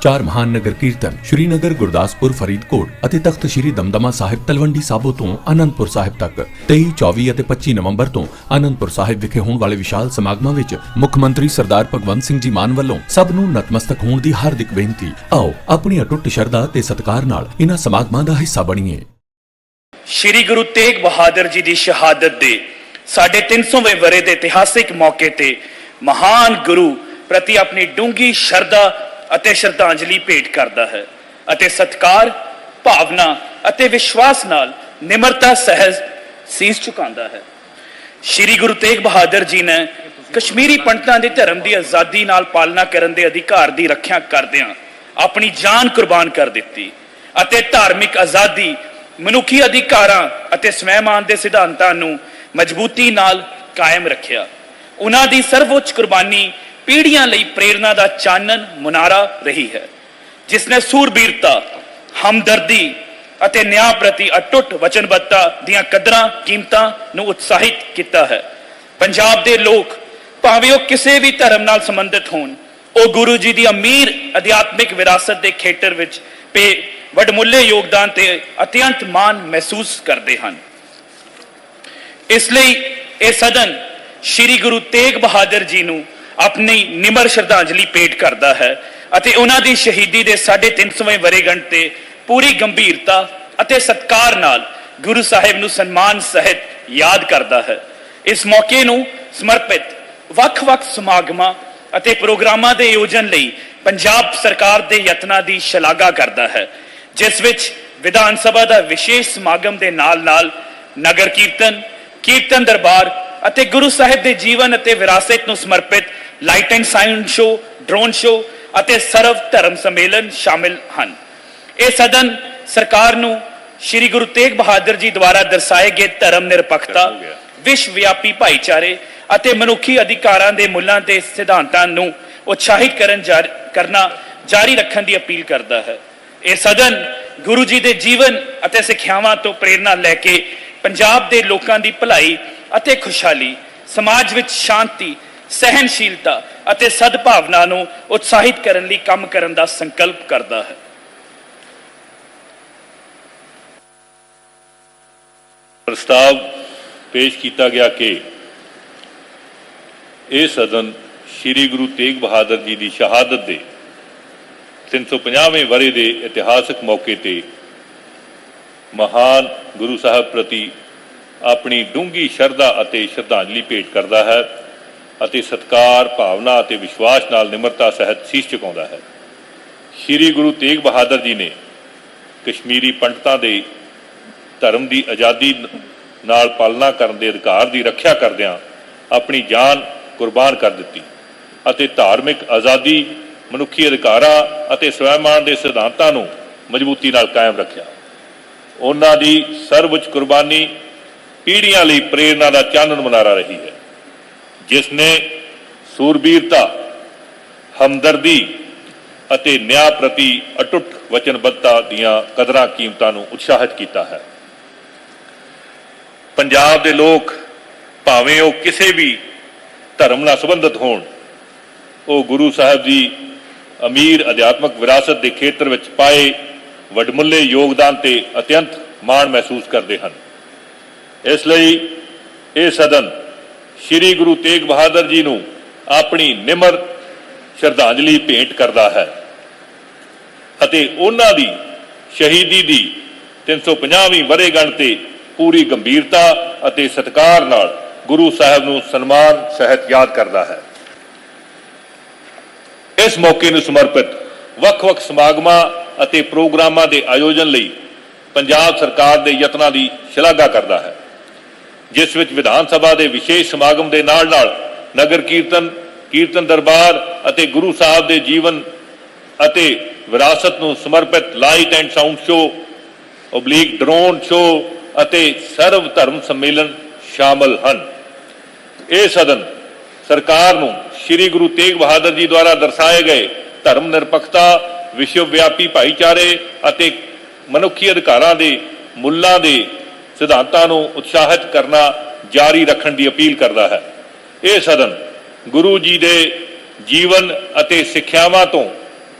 ਚਾਰ ਮਹਾਨ ਨਗਰ ਕੀਰਤਨ ਸ਼੍ਰੀਨਗਰ, ਗੁਰਦਾਸਪੁਰ, ਫਰੀਦਕੋਟ ਅਤੇ ਤਖਤ ਸ਼੍ਰੀ ਦਮਦਮਾ ਸਾਹਿਬ ਤਲਵੰਡੀ ਸਾਬੋ ਤੋਂ ਆਨੰਦਪੁਰ ਸਾਹਿਬ ਤੱਕ। 23 24 ਅਤੇ 25 ਨਵੰਬਰ ਤੋਂ ਆਨੰਦਪੁਰ ਸਾਹਿਬ ਵਿਖੇ ਹੋਣ ਵਾਲੇ ਵਿਸ਼ਾਲ ਸਮਾਗਮਾਂ ਵਿੱਚ ਮੁੱਖ ਮੰਤਰੀ ਸਰਦਾਰ ਭਗਵੰਤ ਸਿੰਘ ਜੀ ਮਾਨ ਵੱਲੋਂ ਸਭ ਨੂੰ ਨਤਮਸਤਕ ਹੋਣ ਦੀ ਹਾਰਦਿਕ ਬੇਨਤੀ। ਆਓ, ਆਪਣੀ ਅਟੁੱਟ ਸ਼ਰਧਾ ਤੇ ਸਤਿਕਾਰ ਨਾਲ ਇਹਨਾਂ ਸਮਾਗਮਾਂ ਦਾ ਹਿੱਸਾ ਬਣੀਏ। ਸ਼੍ਰੀ ਗੁਰੂ ਤੇਗ ਬਹਾਦਰ ਜੀ ਦੀ ਸ਼ਹਾਦਤ ਦੇ ਸਾਡੇ 300ਵੇਂ ਵਰੇ ਦੇ ਇਤਿਹਾਸਿਕ ਮੌਕੇ ਤੇ ਮਹਾਨ ਗੁਰੂ ਪ੍ਰਤੀ ਆਪਣੀ ਡੂੰਗੀ ਸ਼ਰਧਾ ਅਤੇ ਸ਼ਰਧਾਂਜਲੀ ਭੇਟ ਕਰਦਾ ਹੈ ਅਤੇ ਸਤਕਾਰ, ਭਾਵਨਾ ਅਤੇ ਵਿਸ਼ਵਾਸ ਨਾਲ ਨਿਮਰਤਾ, ਸਹਿਜ ਸੀਸ ਝੁਕਾਉਂਦਾ ਹੈ। ਸ਼੍ਰੀ ਗੁਰੂ ਤੇਗ ਬਹਾਦਰ ਜੀ ਨੇ ਕਸ਼ਮੀਰੀ ਪੰਡਤਾਂ ਦੇ ਧਰਮ ਦੀ ਆਜ਼ਾਦੀ ਨਾਲ ਪਾਲਣਾ ਕਰਨ ਦੇ ਅਧਿਕਾਰ ਦੀ ਰੱਖਿਆ ਕਰਦਿਆਂ ਆਪਣੀ ਜਾਨ ਕੁਰਬਾਨ ਕਰ ਦਿੱਤੀ ਅਤੇ ਧਾਰਮਿਕ ਆਜ਼ਾਦੀ, ਮਨੁੱਖੀ ਅਧਿਕਾਰਾਂ ਅਤੇ ਸਵੈਮਾਨ ਦੇ ਸਿਧਾਂਤਾਂ ਨੂੰ ਮਜ਼ਬੂਤੀ ਨਾਲ ਕਾਇਮ ਰੱਖਿਆ। ਉਹਨਾਂ ਦੀ ਸਰਵਉੱਚ ਕੁਰਬਾਨੀ ਪੀੜ੍ਹੀਆਂ ਲਈ ਪ੍ਰੇਰਣਾ ਦਾ ਚਾਨਣ, ਮੁਨਾਰਾ ਰਹੀ ਹੈ। ਜਿਸ ਨੇ ਸੂਰਬੀਰਤਾ, ਹਮਦਰਦੀ ਅਤੇ ਨਿਆਂ ਪ੍ਰਤੀ ਅਟੁੱਟ ਵਚਨਬੱਧਤਾ ਦੀਆਂ ਕਦਰਾਂ, ਕੀਮਤਾਂ ਨੂੰ ਉਤਸ਼ਾਹਿਤ ਕੀਤਾ ਹੈ। ਪੰਜਾਬ ਦੇ ਲੋਕ ਭਾਵੇਂ ਉਹ ਕਿਸੇ ਵੀ ਧਰਮ ਨਾਲ ਸੰਬੰਧਿਤ ਹੋਣ, ਉਹ ਗੁਰੂ ਜੀ ਦੀ ਅਮੀਰ ਅਧਿਆਤਮਿਕ ਵਿਰਾਸਤ ਦੇ ਖੇਤਰ ਵਿੱਚ ਪੇ ਵਡਮੁੱਲੇ ਯੋਗਦਾਨ ਤੇ ਅਤਿਅੰਤ ਮਾਣ ਮਹਿਸੂਸ ਕਰਦੇ ਹਨ। ਇਸ ਲਈ ਇਹ ਸਦਨ ਸ੍ਰੀ ਗੁਰੂ ਤੇਗ ਬਹਾਦਰ ਜੀ ਨੂੰ ਆਪਣੀ ਨਿਮਰ ਸ਼ਰਧਾਂਜਲੀ ਭੇਟ ਕਰਦਾ ਹੈ ਅਤੇ ਉਹਨਾਂ ਦੀ ਸ਼ਹੀਦੀ ਦੇ 350ਵੇਂ ਵਰੇਗੰਢ ਤੇ ਪੂਰੀ ਗੰਭੀਰਤਾ ਅਤੇ ਸਤਕਾਰ ਨਾਲ ਗੁਰੂ ਸਾਹਿਬ ਨੂੰ ਸਨਮਾਨ ਸਹਿਤ ਯਾਦ ਕਰਦਾ ਹੈ। ਇਸ ਮੌਕੇ ਨੂੰ ਸਮਰਪਿਤ ਵੱਖ-ਵੱਖ ਸਮਾਗਮਾਂ ਅਤੇ ਪ੍ਰੋਗਰਾਮਾਂ ਦੇ ਆਯੋਜਨ ਲਈ ਪੰਜਾਬ ਸਰਕਾਰ ਦੇ ਯਤਨਾਂ ਦੀ ਸ਼ਲਾਘਾ ਕਰਦਾ ਹੈ, ਜਿਸ ਵਿੱਚ ਵਿਧਾਨ ਸਭਾ ਦਾ ਵਿਸ਼ੇਸ਼ ਸਮਾਗਮ ਦੇ ਨਾਲ-ਨਾਲ ਨਗਰ ਕੀਰਤਨ ਕੀਰਤਨ ਦਰਬਾਰ ਅਤੇ ਗੁਰੂ ਸਾਹਿਬ ਦੇ ਜੀਵਨ ਅਤੇ ਵਿਰਾਸਤ ਨੂੰ ਸਮਰਪਿਤ light and sound show drone show ਅਤੇ ਸਰਵ ਧਰਮ ਸੰਮੇਲਨ ਸ਼ਾਮਿਲ ਹਨ। ਇਹ ਸਦਨ ਸਰਕਾਰ ਨੂੰ ਸ੍ਰੀ ਗੁਰੂ ਤੇਗ ਬਹਾਦਰ ਜੀ ਦੁਆਰਾ ਦਰਸਾਏ ਗਏ ਧਰਮ ਨਿਰਪੱਖਤਾ ਵਿਸ਼ਵ ਵਿਆਪੀ ਭਾਈਚਾਰੇ ਅਤੇ ਮਨੁੱਖੀ ਅਧਿਕਾਰਾਂ ਦੇ ਮੁੱਲਾਂ ਤੇ ਸਿਧਾਂਤਾਂ ਨੂੰ ਉਤਸ਼ਾਹਿਤ ਕਰਨ ਕਰਨਾ ਜਾਰੀ ਰੱਖਣ ਦੀ ਅਪੀਲ ਕਰਦਾ ਹੈ। ਇਹ ਸਦਨ ਗੁਰੂ ਜੀ ਦੇ ਜੀਵਨ ਅਤੇ ਸਿੱਖਿਆਵਾਂ ਤੋਂ ਪ੍ਰੇਰਣਾ ਲੈ ਕੇ ਪੰਜਾਬ ਦੇ ਲੋਕਾਂ ਦੀ ਭਲਾਈ ਅਤੇ ਖੁਸ਼ਹਾਲੀ ਸਮਾਜ ਵਿੱਚ ਸ਼ਾਂਤੀ ਸਹਿਨਸ਼ੀਲਤਾ ਅਤੇ ਸਦਭਾਵਨਾ ਨੂੰ ਉਤਸ਼ਾਹਿਤ ਕਰਨ ਲਈ ਕੰਮ ਕਰਨ ਦਾ ਸੰਕਲਪ ਕਰਦਾ ਹੈ। ਪ੍ਰਸਤਾਵ ਪੇਸ਼ ਕੀਤਾ ਗਿਆ ਕਿ ਇਹ ਸਦਨ ਸ੍ਰੀ ਗੁਰੂ ਤੇਗ ਬਹਾਦਰ ਜੀ ਦੀ ਸ਼ਹਾਦਤ ਦੇ 350ਵੇਂ ਵਰੇ ਦੇ ਇਤਿਹਾਸਕ ਮੌਕੇ ਤੇ ਮਹਾਨ ਗੁਰੂ ਸਾਹਿਬ ਪ੍ਰਤੀ ਆਪਣੀ ਡੂੰਗੀ ਸ਼ਰਧਾ ਅਤੇ ਸ਼ਰਧਾਂਜਲੀ ਭੇਟ ਕਰਦਾ ਹੈ। ਅਤੇ ਸਤਕਾਰ, ਭਾਵਨਾ ਅਤੇ ਵਿਸ਼ਵਾਸ ਨਾਲ ਨਿਮਰਤਾ ਸਹਿਤ ਸੀਸ ਝੁਕਾਉਂਦਾ ਹੈ। ਸ੍ਰੀ ਗੁਰੂ ਤੇਗ ਬਹਾਦਰ ਜੀ ਨੇ ਕਸ਼ਮੀਰੀ ਪੰਡਤਾਂ ਦੇ ਧਰਮ ਦੀ ਆਜ਼ਾਦੀ ਨਾਲ ਪਾਲਣਾ ਕਰਨ ਦੇ ਅਧਿਕਾਰ ਦੀ ਰੱਖਿਆ ਕਰਦਿਆਂ ਆਪਣੀ ਜਾਨ ਕੁਰਬਾਨ ਕਰ ਦਿੱਤੀ ਅਤੇ ਧਾਰਮਿਕ ਆਜ਼ਾਦੀ, ਮਨੁੱਖੀ ਅਧਿਕਾਰਾਂ ਅਤੇ ਸਵੈਮਾਨ ਦੇ ਸਿਧਾਂਤਾਂ ਨੂੰ ਮਜ਼ਬੂਤੀ ਨਾਲ ਕਾਇਮ ਰੱਖਿਆ। ਉਹਨਾਂ ਦੀ ਸਰਵਉੱਚ ਕੁਰਬਾਨੀ ਪੀੜ੍ਹੀਆਂ ਲਈ ਪ੍ਰੇਰਣਾ ਦਾ ਚਾਨਣ ਮਨਾਰਾ ਰਹੀ ਹੈ। ਜਿਸ ਨੇ ਸੂਰਬੀਰਤਾ, ਹਮਦਰਦੀ ਅਤੇ ਨਿਆਂ ਪ੍ਰਤੀ ਅਟੁੱਟ ਵਚਨਬੱਧਤਾ ਦੀਆਂ ਕਦਰਾਂ ਕੀਮਤਾਂ ਨੂੰ ਉਤਸ਼ਾਹਿਤ ਕੀਤਾ ਹੈ। ਪੰਜਾਬ ਦੇ ਲੋਕ ਭਾਵੇਂ ਉਹ ਕਿਸੇ ਵੀ ਧਰਮ ਨਾਲ ਸੰਬੰਧਿਤ ਹੋਣ, ਉਹ ਗੁਰੂ ਸਾਹਿਬ ਦੀ ਅਮੀਰ ਅਧਿਆਤਮਕ ਵਿਰਾਸਤ ਦੇ ਖੇਤਰ ਵਿੱਚ ਪਾਏ ਵਡਮੁੱਲੇ ਯੋਗਦਾਨ ਤੇ ਅਤਿਅੰਤ ਮਾਣ ਮਹਿਸੂਸ ਕਰਦੇ ਹਨ। ਇਸ ਲਈ ਇਹ ਸਦਨ ਸ੍ਰੀ ਗੁਰੂ ਤੇਗ ਬਹਾਦਰ ਜੀ ਨੂੰ ਆਪਣੀ ਨਿਮਰ ਸ਼ਰਧਾਂਜਲੀ ਭੇਂਟ ਕਰਦਾ ਹੈ ਅਤੇ ਉਹਨਾਂ ਦੀ ਸ਼ਹੀਦੀ ਦੀ 350ਵੀਂ ਵਰ੍ਹੇਗੰਢ ਤੇ ਪੂਰੀ ਗੰਭੀਰਤਾ ਅਤੇ ਸਤਿਕਾਰ ਨਾਲ ਗੁਰੂ ਸਾਹਿਬ ਨੂੰ ਸਨਮਾਨ, ਸਹਿਤ ਯਾਦ ਕਰਦਾ ਹੈ। ਇਸ ਮੌਕੇ ਨੂੰ ਸਮਰਪਿਤ ਵੱਖ-ਵੱਖ ਸਮਾਗਮਾਂ ਅਤੇ ਪ੍ਰੋਗਰਾਮਾਂ ਦੇ ਆਯੋਜਨ ਲਈ ਪੰਜਾਬ ਸਰਕਾਰ ਦੇ ਯਤਨਾਂ ਦੀ ਸ਼ਲਾਘਾ ਕਰਦਾ ਹੈ। ਜਿਸ ਵਿੱਚ ਵਿਧਾਨ ਸਭਾ ਦੇ ਵਿਸ਼ੇਸ਼ ਸਮਾਗਮ ਦੇ ਨਾਲ-ਨਾਲ ਨਗਰ ਕੀਰਤਨ ਕੀਰਤਨ ਦਰਬਾਰ ਅਤੇ ਗੁਰੂ ਸਾਹਿਬ ਦੇ ਜੀਵਨ ਅਤੇ ਵਿਰਾਸਤ ਨੂੰ ਸਮਰਪਿਤ light and sound show oblique drone show ਅਤੇ ਸਰਵ ਧਰਮ ਸੰਮੇਲਨ ਸ਼ਾਮਲ ਹਨ। ਇਹ ਸਦਨ ਸਰਕਾਰ ਨੂੰ ਸ੍ਰੀ ਗੁਰੂ ਤੇਗ ਬਹਾਦਰ ਜੀ ਦੁਆਰਾ ਦਰਸਾਏ ਗਏ ਧਰਮ ਨਿਰਪੱਖਤਾ, ਵਿਸ਼ਵ ਵਿਆਪੀ ਭਾਈਚਾਰੇ ਅਤੇ ਮਨੁੱਖੀ ਅਧਿਕਾਰਾਂ ਦੇ ਮੁੱਲਾਂ ਦੇ ਸਿਧਾਂਤਾਂ ਨੂੰ ਉਤਸ਼ਾਹਿਤ ਕਰਨਾ ਜਾਰੀ ਰੱਖਣ ਦੀ ਅਪੀਲ ਕਰਦਾ ਹੈ। ਇਹ ਸਦਨ ਗੁਰੂ ਜੀ ਦੇ ਜੀਵਨ ਅਤੇ ਸਿੱਖਿਆਵਾਂ ਤੋਂ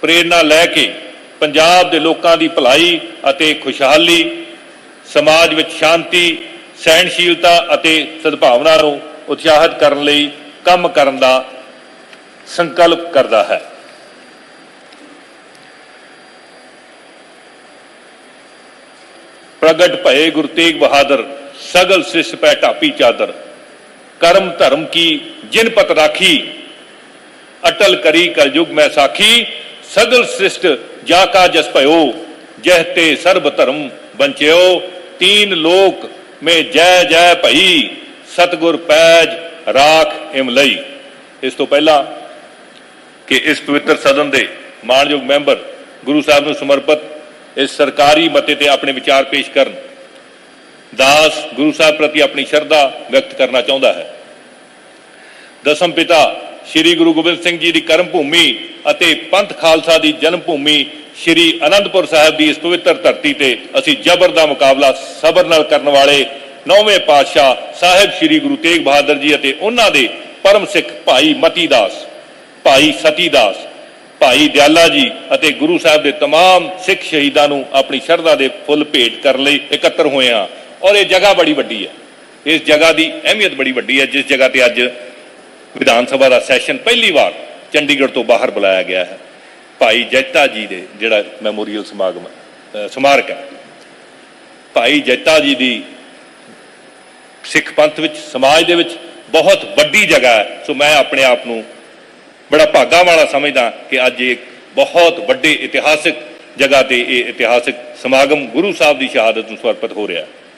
ਪ੍ਰੇਰਣਾ ਲੈ ਕੇ ਪੰਜਾਬ ਦੇ ਲੋਕਾਂ ਦੀ ਭਲਾਈ ਅਤੇ ਖੁਸ਼ਹਾਲੀ, ਸਮਾਜ ਵਿੱਚ ਸ਼ਾਂਤੀ, ਸਹਿਣਸ਼ੀਲਤਾ ਅਤੇ ਸਦਭਾਵਨਾ ਨੂੰ ਉਤਸ਼ਾਹਿਤ ਕਰਨ ਲਈ ਕੰਮ ਕਰਨ ਦਾ ਸੰਕਲਪ ਕਰਦਾ ਹੈ। ਪ੍ਰਗਟ ਭਏ ਗੁਰੂ ਤੇਗ ਬਹਾਦਰ ਸਗਲ ਸ੍ਰਿਸ਼ਟ ਪੈ ਢਾਪੀ ਚਾਦਰ ਕਰਮ ਧਰਮ ਕੀ ਜਿਨ ਪਤ ਰਾਖੀ ਅਟਲ ਕਰੀ ਕਲਯੁਗ ਮੈਂ ਸਾਖੀ ਸਗਲ ਸ੍ਰਿਸ਼ਟ ਜਾ ਕਾ ਜਸ ਭਇਓ ਜਹ ਤੇ ਸਰਬ ਧਰਮ ਬੰਚਿਓ ਤੀਨ ਲੋਕ ਮੇ ਜੈ ਜੈ ਭਈ ਸਤਗੁਰ ਪੈਜ ਰਾਖ ਇਮ ਲਈ ਇਸ ਤੋਂ ਪਹਿਲਾਂ ਕਿ ਇਸ ਪਵਿੱਤਰ ਸਦਨ ਦੇ ਮਾਣਯੋਗ ਮੈਂਬਰ ਗੁਰੂ ਸਾਹਿਬ ਨੂੰ ਸਮਰਪਿਤ ਇਸ ਸਰਕਾਰੀ ਮਤੇ ਤੇ ਆਪਣੇ ਵਿਚਾਰ ਪੇਸ਼ ਕਰਨ। ਦਾਸ ਗੁਰੂ ਸਾਹਿਬ ਪ੍ਰਤੀ ਆਪਣੀ ਸ਼ਰਧਾ ਵਿਅਕਤ ਕਰਨਾ ਚਾਹੁੰਦਾ ਹੈ। ਦਸਮ ਪਿਤਾ ਸ੍ਰੀ ਗੁਰੂ ਗੋਬਿੰਦ ਸਿੰਘ ਜੀ ਦੀ ਕਰਮ ਭੂਮੀ ਅਤੇ ਪੰਥ ਖਾਲਸਾ ਦੀ ਜਨਮ ਭੂਮੀ ਸ੍ਰੀ ਅਨੰਦਪੁਰ ਸਾਹਿਬ ਦੀ ਇਸ ਪਵਿੱਤਰ ਧਰਤੀ ਤੇ ਅਸੀਂ ਜਬਰ ਦਾ ਮੁਕਾਬਲਾ ਸਬਰ ਨਾਲ ਕਰਨ ਵਾਲੇ ਨੌਵੇਂ ਪਾਤਸ਼ਾਹ ਸਾਹਿਬ ਸ੍ਰੀ ਗੁਰੂ ਤੇਗ ਬਹਾਦਰ ਜੀ ਅਤੇ ਉਹਨਾਂ ਦੇ ਪਰਮ ਸਿੱਖ ਭਾਈ ਮਤੀ ਦਾਸ, ਭਾਈ ਸਤੀ ਦਾਸ ਭਾਈ ਦਿਆਲਾ ਜੀ ਅਤੇ ਗੁਰੂ ਸਾਹਿਬ ਦੇ तमाम ਸਿੱਖ ਸ਼ਹੀਦਾਂ ਨੂੰ ਆਪਣੀ ਸ਼ਰਧਾ ਦੇ ਫੁੱਲ ਭੇਟ ਕਰਨ ਲਈ ਇਕੱਤਰ ਹੋਏ ਹਾਂ ਔਰ ਇਹ ਜਗ੍ਹਾ ਬੜੀ ਵੱਡੀ ਹੈ ਇਸ ਜਗ੍ਹਾ ਦੀ ਅਹਿਮੀਅਤ ਬੜੀ ਵੱਡੀ ਹੈ ਜਿਸ ਜਗ੍ਹਾ ਤੇ ਅੱਜ ਵਿਧਾਨ ਸਭਾ ਦਾ ਸੈਸ਼ਨ ਪਹਿਲੀ ਵਾਰ ਚੰਡੀਗੜ੍ਹ ਤੋਂ ਬਾਹਰ ਬੁਲਾਇਆ ਗਿਆ ਹੈ ਭਾਈ ਜੈਤਾ ਜੀ ਦੇ ਜਿਹੜਾ ਮੈਮੋਰੀਅਲ ਸਮਾਗਮ ਹੈ, ਅਹ ਸਮਾਰਕ ਹੈ ਭਾਈ ਜੈਤਾ ਜੀ ਦੀ ਸਿੱਖ ਪੰਥ ਵਿੱਚ ਸਮਾਜ ਦੇ ਵਿੱਚ ਬਹੁਤ ਵੱਡੀ ਜਗ੍ਹਾ ਹੈ ਸੋ ਮੈਂ ਆਪਣੇ ਆਪ ਨੂੰ ਬੜਾ ਭਾਗਾ ਵਾਲਾ ਸਮਝਦਾ ਕਿ ਅੱਜ ਇੱਕ ਬਹੁਤ ਵੱਡੇ ਇਤਿਹਾਸਿਕ ਜਗ੍ਹਾ ਤੇ ਇਹ ਇਤਿਹਾਸਿਕ ਸਮਾਗਮ ਗੁਰੂ ਸਾਹਿਬ ਦੀ ਸ਼ਹਾਦਤ ਨੂੰ ਸਮਰਪਿਤ ਹੋ ਰਿਹਾ। ਹੈ